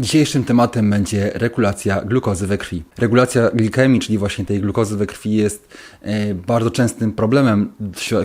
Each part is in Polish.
Dzisiejszym tematem będzie regulacja glukozy we krwi. Regulacja glikemii, czyli właśnie tej glukozy we krwi jest e, bardzo częstym problemem,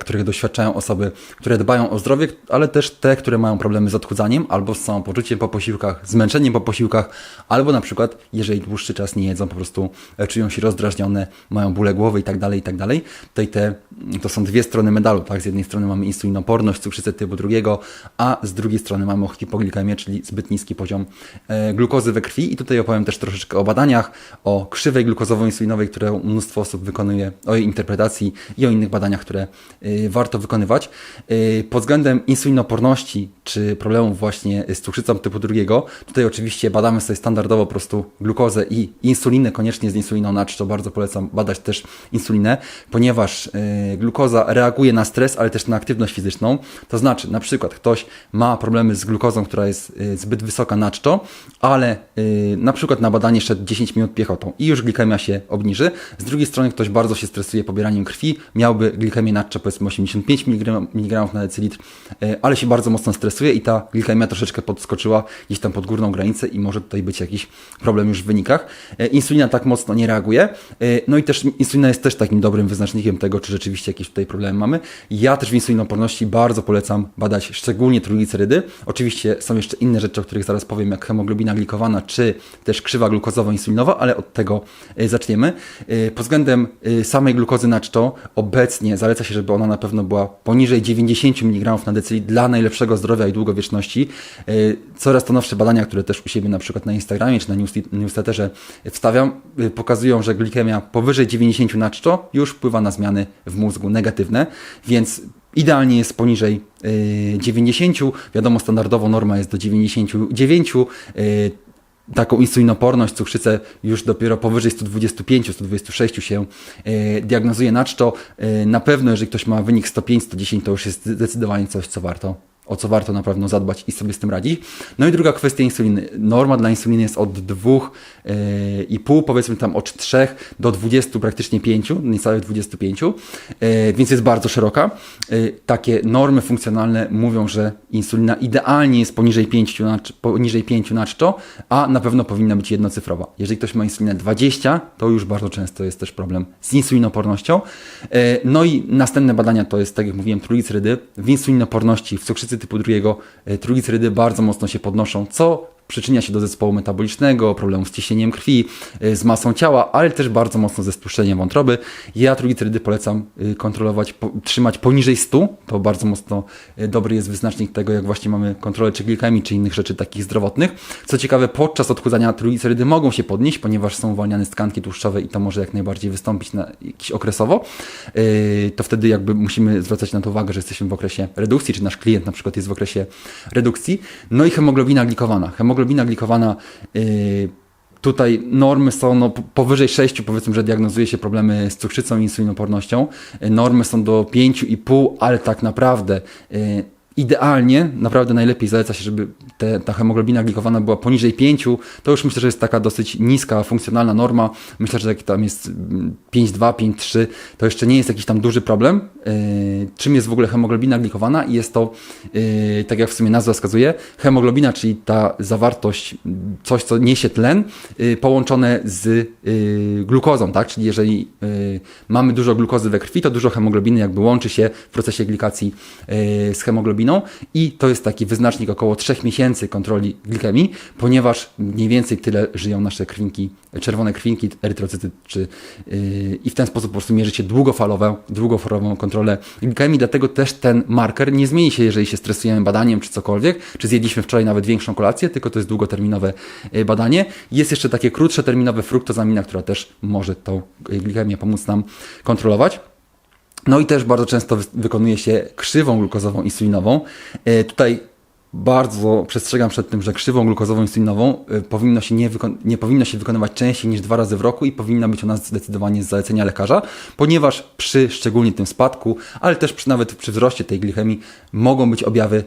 których doświadczają osoby, które dbają o zdrowie, ale też te, które mają problemy z odchudzaniem albo z samopoczuciem po posiłkach, zmęczeniem po posiłkach, albo na przykład, jeżeli dłuższy czas nie jedzą, po prostu e, czują się rozdrażnione, mają bóle głowy i dalej, i tak dalej. Tutaj te, to są dwie strony medalu, tak? Z jednej strony mamy insulinoporność, cukrzycę typu drugiego, a z drugiej strony mamy hipoglikemię, czyli zbyt niski poziom e, glukozy we krwi. I tutaj opowiem też troszeczkę o badaniach, o krzywej glukozowo-insulinowej, które mnóstwo osób wykonuje, o jej interpretacji i o innych badaniach, które y, warto wykonywać. Y, pod względem insulinoporności, czy problemów właśnie z cukrzycą typu drugiego, tutaj oczywiście badamy sobie standardowo po prostu glukozę i insulinę, koniecznie z insuliną na czczo. Bardzo polecam badać też insulinę, ponieważ y, glukoza reaguje na stres, ale też na aktywność fizyczną. To znaczy, na przykład ktoś ma problemy z glukozą, która jest y, zbyt wysoka na czczo, ale y, na przykład na badanie szedł 10 minut piechotą i już glikemia się obniży. Z drugiej strony ktoś bardzo się stresuje pobieraniem krwi, miałby glikemię na czczo powiedzmy 85 mg na decylitr, ale się bardzo mocno stresuje i ta glikemia troszeczkę podskoczyła gdzieś tam pod górną granicę i może tutaj być jakiś problem już w wynikach. Y, Insulina tak mocno nie reaguje. Y, No i też insulina jest też takim dobrym wyznacznikiem tego, czy rzeczywiście jakieś tutaj problemy mamy. Ja też w insulinoporności bardzo polecam badać szczególnie trójglicerydy. Oczywiście są jeszcze inne rzeczy, o których zaraz powiem, jak hemoglobina glikowana, czy też krzywa glukozowo-insulinowa, ale od tego y, zaczniemy. Pod względem samej glukozy na czczo obecnie zaleca się, żeby ona na pewno była poniżej 90 mg na decylitr dla najlepszego zdrowia i długowieczności. Y, Coraz to nowsze badania, które też u siebie na przykład na Instagramie czy na news- newsletterze wstawiam, y, pokazują, że glikemia powyżej 90 na czczo już wpływa na zmiany w mózgu negatywne, więc Idealnie jest poniżej y, 90. Wiadomo, standardowo norma jest do 99. Y, taką insulinoporność, cukrzycę już dopiero powyżej 125, 126 się diagnozuje na czczo. Y, na pewno, jeżeli ktoś ma wynik 105, 110, to już jest zdecydowanie coś, co warto o co warto na pewno zadbać i sobie z tym radzić. No i druga kwestia insuliny. Norma dla insuliny jest od 2,5, powiedzmy tam od 3 do 20, praktycznie 5, niecałych 25, yy, więc jest bardzo szeroka. Yy, Takie normy funkcjonalne mówią, że insulina idealnie jest poniżej 5 na, poniżej 5 na czczo, a na pewno powinna być jednocyfrowa. Jeżeli ktoś ma insulinę 20, to już bardzo często jest też problem z insulinopornością. Yy, No i następne badania to jest, tak jak mówiłem, trójglicerydy. W insulinoporności, w cukrzycy typu drugiego e, trójglicerydy bardzo mocno się podnoszą, co przyczynia się do zespołu metabolicznego, problemów z ciśnieniem krwi, e, z masą ciała, ale też bardzo mocno ze stłuszczeniem wątroby. Ja trójglicerydy polecam e, kontrolować, po, trzymać poniżej 100. To bardzo mocno e, dobry jest wyznacznik tego, jak właśnie mamy kontrolę czy glikemii, czy innych rzeczy takich zdrowotnych. Co ciekawe, podczas odchudzania trójglicerydy mogą się podnieść, ponieważ są uwalniane tkanki tłuszczowej i to może jak najbardziej wystąpić na jakiś okresowo. To wtedy jakby musimy zwracać na to uwagę, że jesteśmy w okresie redukcji, czy nasz klient na przykład jest w okresie redukcji. No i hemoglobina glikowana. Hemoglobina glikowana yy, Tutaj normy są no, powyżej 6, powiedzmy, że diagnozuje się problemy z cukrzycą i insulinopornością. Yy, Normy są do 5,5, ale tak naprawdę yy, idealnie, naprawdę najlepiej zaleca się, żeby te, ta hemoglobina glikowana była poniżej 5. To już myślę, że jest taka dosyć niska, funkcjonalna norma. Myślę, że jak tam jest mm, 5,2, 5,3, to jeszcze nie jest jakiś tam duży problem. Yy, czym jest w ogóle hemoglobina glikowana? I Jest to, yy, tak jak w sumie nazwa wskazuje, hemoglobina, czyli ta zawartość, mm, coś co niesie tlen, yy, połączone z glukozą, tak? Czyli jeżeli mamy dużo glukozy we krwi, to dużo hemoglobiny jakby łączy się w procesie glikacji z hemoglobiną i to jest taki wyznacznik około 3 miesięcy kontroli glikemii, ponieważ mniej więcej tyle żyją nasze krwinki, czerwone krwinki, erytrocyty, czy, yy, i w ten sposób po prostu mierzycie długofalową, długofalową kontrolę glikemii, dlatego też ten marker nie zmieni się, jeżeli się stresujemy badaniem, czy cokolwiek, czy zjedliśmy wczoraj nawet większą kolację, tylko to jest długoterminowe yy, badanie. Jest jeszcze takie krótsze terminowe fruktozamina, która też może tą yy, glikemię pomóc nam kontrolować. No i też bardzo często wy- wykonuje się krzywą glukozową insulinową. E, Tutaj bardzo przestrzegam przed tym, że krzywą glukozową insulinową e, powinno się nie, nie powinno się wykonywać częściej niż dwa razy w roku i powinna być ona zdecydowanie z zalecenia lekarza, ponieważ przy szczególnie tym spadku, ale też przy, nawet przy wzroście tej glikemii mogą być objawy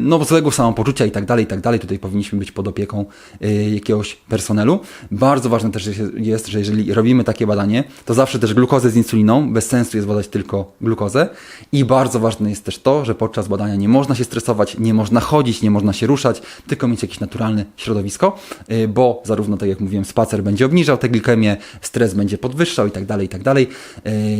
no, złego samopoczucia i tak dalej, i tak dalej. Tutaj powinniśmy być pod opieką e, jakiegoś personelu. Bardzo ważne też jest, że jeżeli robimy takie badanie, to zawsze też glukozę z insuliną, bez sensu jest badać tylko glukozę i bardzo ważne jest też to, że podczas badania nie można się stresować, nie można chodzić, nie można się ruszać, tylko mieć jakieś naturalne środowisko, e, bo zarówno, tak jak mówiłem, spacer będzie obniżał tę glikemię, stres będzie podwyższał i tak dalej, i tak dalej,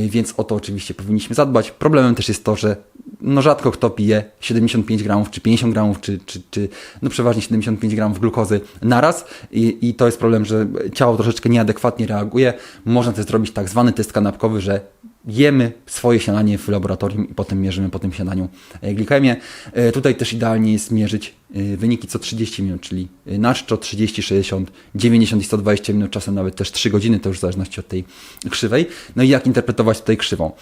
więc o to oczywiście powinniśmy zadbać. Problemem też jest to, że no rzadko kto pije 75 gramów, czy 50 gramów, czy, czy, czy no przeważnie 75 gramów glukozy naraz I, i to jest problem, że ciało troszeczkę nieadekwatnie reaguje. Można też zrobić tak zwany test kanapkowy, że jemy swoje śniadanie w laboratorium i potem mierzymy po tym śniadaniu e, glikemię. E, tutaj też idealnie jest mierzyć e, wyniki co 30 minut, czyli na czczo 30, 60, 90 i 120 minut, czasem nawet też 3 godziny, to już w zależności od tej krzywej. No i jak interpretować tutaj krzywą?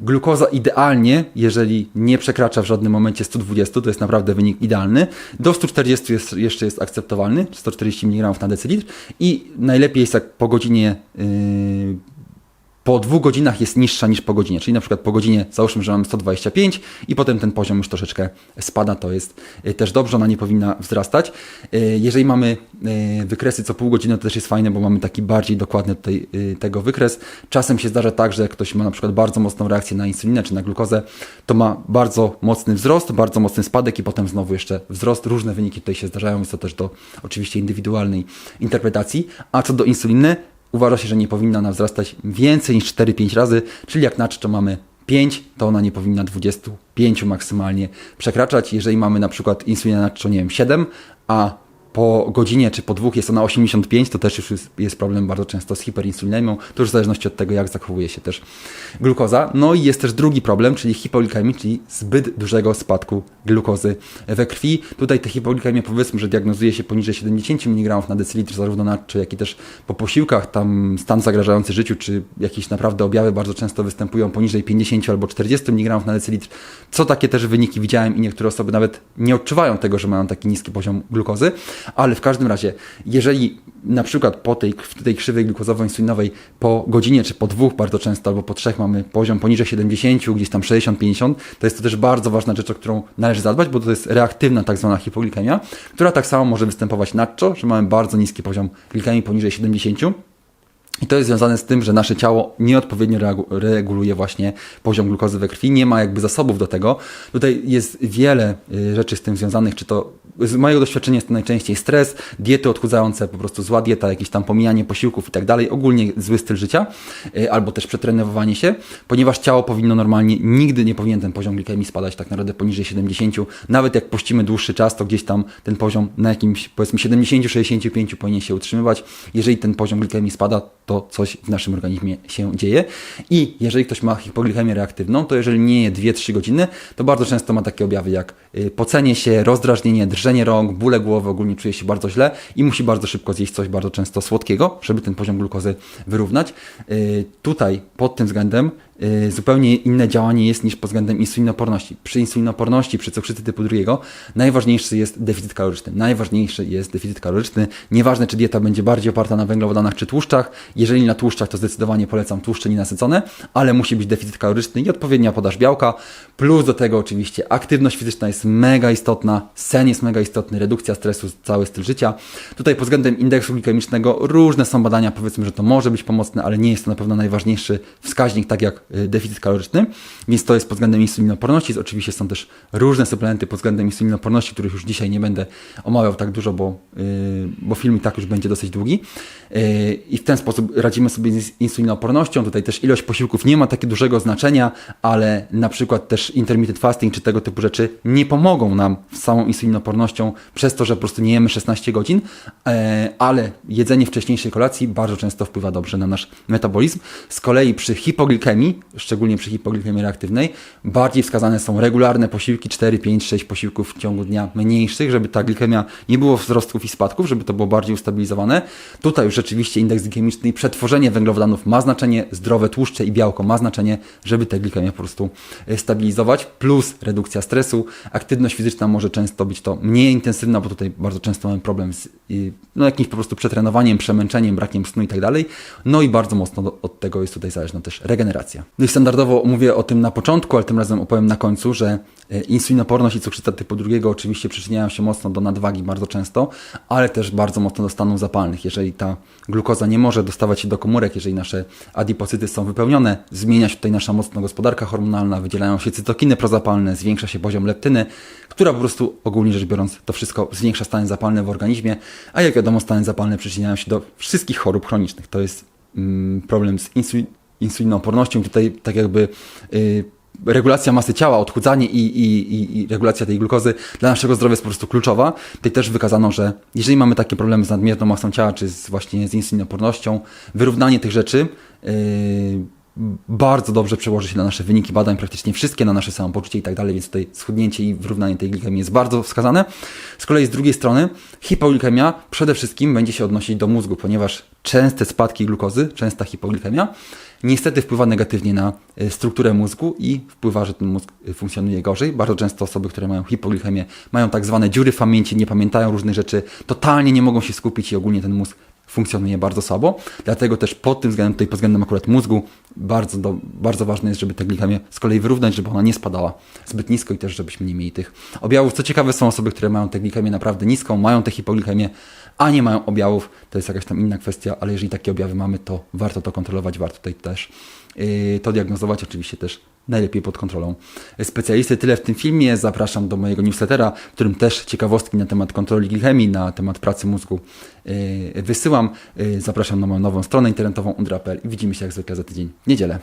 Glukoza idealnie, jeżeli nie przekracza w żadnym momencie 120, to jest naprawdę wynik idealny. Do 140 jest, jeszcze jest akceptowalny, 140 mg na decylitr i najlepiej jest jak po godzinie po dwóch godzinach jest niższa niż po godzinie. Czyli na przykład po godzinie załóżmy, że mamy 125 i potem ten poziom już troszeczkę spada. To jest y, też dobrze, ona nie powinna wzrastać. Y, jeżeli mamy y, wykresy co pół godziny, to też jest fajne, bo mamy taki bardziej dokładny tutaj tego wykres. Czasem się zdarza tak, że ktoś ma na przykład bardzo mocną reakcję na insulinę czy na glukozę, to ma bardzo mocny wzrost, bardzo mocny spadek i potem znowu jeszcze wzrost. Różne wyniki tutaj się zdarzają, jest to też do oczywiście indywidualnej interpretacji. A co do insuliny, uważa się, że nie powinna ona wzrastać więcej niż 4-5 razy, czyli jak na czczo mamy 5, to ona nie powinna 25 maksymalnie przekraczać. Jeżeli mamy na przykład insulinę na czczo, nie wiem, 7, a po godzinie czy po dwóch jest ona 85, to też już jest problem bardzo często z hiperinsulinemią, to już w zależności od tego, jak zachowuje się też glukoza. No i jest też drugi problem, czyli hipoglikemii, czyli zbyt dużego spadku glukozy we krwi. Tutaj te hipoglikemie powiedzmy, że diagnozuje się poniżej 70 mg na decylitr, zarówno na czy jak i też po posiłkach, tam stan zagrażający życiu, czy jakieś naprawdę objawy bardzo często występują poniżej 50 albo 40 mg na decylitr. Co takie też wyniki widziałem i niektóre osoby nawet nie odczuwają tego, że mają taki niski poziom glukozy ale w każdym razie, jeżeli na przykład po tej, tej krzywej glukozowo-insulinowej po godzinie czy po dwóch bardzo często albo po trzech mamy poziom poniżej 70, gdzieś tam 60-50, to jest to też bardzo ważna rzecz, o którą należy zadbać, bo to jest reaktywna tak zwana hipoglikemia, która tak samo może występować nadczo, że mamy bardzo niski poziom glikemii poniżej 70, i to jest związane z tym, że nasze ciało nieodpowiednio reguluje właśnie poziom glukozy we krwi, nie ma jakby zasobów do tego. Tutaj jest wiele y, rzeczy z tym związanych, czy to z mojego doświadczenia jest to najczęściej stres, diety odchudzające, po prostu zła dieta, jakieś tam pomijanie posiłków i tak dalej, ogólnie zły styl życia, y, albo też przetrenowywanie się, ponieważ ciało powinno normalnie, nigdy nie powinien ten poziom glikemii spadać tak naprawdę poniżej 70, nawet jak pościmy dłuższy czas, to gdzieś tam ten poziom na jakimś powiedzmy 70-65 powinien się utrzymywać. Jeżeli ten poziom glikemii spada, to coś w naszym organizmie się dzieje. I jeżeli ktoś ma hipoglikemię reaktywną, to jeżeli nie je 2-3 godziny, to bardzo często ma takie objawy jak y, pocenie się, rozdrażnienie, drżenie rąk, bóle głowy, ogólnie czuje się bardzo źle i musi bardzo szybko zjeść coś bardzo często słodkiego, żeby ten poziom glukozy wyrównać. Y, tutaj pod tym względem zupełnie inne działanie jest niż pod względem insulinoporności. Przy insulinoporności, przy cukrzycy typu drugiego, najważniejszy jest deficyt kaloryczny. Najważniejszy jest deficyt kaloryczny. Nieważne, czy dieta będzie bardziej oparta na węglowodanach czy tłuszczach. Jeżeli na tłuszczach, to zdecydowanie polecam tłuszcze nienasycone, ale musi być deficyt kaloryczny i odpowiednia podaż białka. Plus do tego oczywiście aktywność fizyczna jest mega istotna, sen jest mega istotny, redukcja stresu, cały styl życia. Tutaj pod względem indeksu glikemicznego różne są badania, powiedzmy, że to może być pomocne, ale nie jest to na pewno najważniejszy wskaźnik, tak jak Y, deficyt kaloryczny, więc to jest pod względem insulinoporności. Oczywiście są też różne suplementy pod względem insulinoporności, których już dzisiaj nie będę omawiał tak dużo, bo, yy, bo film i tak już będzie dosyć długi. Yy, I w ten sposób radzimy sobie z insulinopornością. Tutaj też ilość posiłków nie ma takiego dużego znaczenia, ale na przykład też intermittent fasting czy tego typu rzeczy nie pomogą nam z całą insulinopornością przez to, że po prostu nie jemy 16 godzin, yy, ale jedzenie wcześniejszej kolacji bardzo często wpływa dobrze na nasz metabolizm. Z kolei przy hipoglikemii szczególnie przy hipoglikemii reaktywnej, bardziej wskazane są regularne posiłki, 4, 5, 6 posiłków w ciągu dnia mniejszych, żeby ta glikemia nie było wzrostów i spadków, żeby to było bardziej ustabilizowane. Tutaj już rzeczywiście indeks glikemiczny i przetworzenie węglowodanów ma znaczenie, zdrowe tłuszcze i białko ma znaczenie, żeby tę glikemię po prostu e, stabilizować, plus redukcja stresu. Aktywność fizyczna może często być to mniej intensywna, bo tutaj bardzo często mamy problem z no, jakimś po prostu przetrenowaniem, przemęczeniem, brakiem snu i tak dalej. No i bardzo mocno od tego jest tutaj zależna też regeneracja. No i standardowo mówię o tym na początku, ale tym razem opowiem na końcu, że e, insulinoporność i cukrzyca typu drugiego oczywiście przyczyniają się mocno do nadwagi bardzo często, ale też bardzo mocno do stanów zapalnych. Jeżeli ta glukoza nie może dostawać się do komórek, jeżeli nasze adipocyty są wypełnione, zmienia się tutaj nasza mocno gospodarka hormonalna, wydzielają się cytokiny prozapalne, zwiększa się poziom leptyny, która po prostu ogólnie rzecz biorąc to wszystko zwiększa stany zapalne w organizmie, a jak wiadomo stany zapalne przyczyniają się do wszystkich chorób chronicznych. To jest mm, problem z insulin insulinoopornością, tutaj tak jakby y, regulacja masy ciała, odchudzanie i, i, i, regulacja tej glukozy dla naszego zdrowia jest po prostu kluczowa. Tutaj też wykazano, że jeżeli mamy takie problemy z nadmierną masą ciała, czy z, właśnie z insulinoopornością, wyrównanie tych rzeczy y, bardzo dobrze przełoży się na nasze wyniki badań, praktycznie wszystkie, na nasze samopoczucie i tak dalej, więc tutaj schudnięcie i wyrównanie tej glikemii jest bardzo wskazane. Z kolei z drugiej strony hipoglikemia przede wszystkim będzie się odnosić do mózgu, ponieważ częste spadki glukozy, częsta hipoglikemia niestety wpływa negatywnie na y, strukturę mózgu i wpływa, że ten mózg y, funkcjonuje gorzej. Bardzo często osoby, które mają hipoglikemię, mają tak zwane dziury w pamięci, nie pamiętają różnych rzeczy, totalnie nie mogą się skupić i ogólnie ten mózg funkcjonuje bardzo słabo. Dlatego też pod tym względem, tutaj pod względem akurat mózgu, bardzo, do, bardzo ważne jest, żeby tę glikemię z kolei wyrównać, żeby ona nie spadała zbyt nisko i też żebyśmy nie mieli tych objawów. Co ciekawe, są osoby, które mają tę glikemię naprawdę niską, mają tę hipoglikemię, a nie mają objawów. To jest jakaś tam inna kwestia, ale jeżeli takie objawy mamy, to warto to kontrolować, warto tutaj też yy, to diagnozować. Oczywiście też najlepiej pod kontrolą specjalisty. Tyle w tym filmie. Zapraszam do mojego newslettera, w którym też ciekawostki na temat kontroli glikemii, na temat pracy mózgu yy, wysyłam. Yy, zapraszam na moją nową stronę internetową undra.pl i widzimy się jak zwykle za tydzień niedzielę.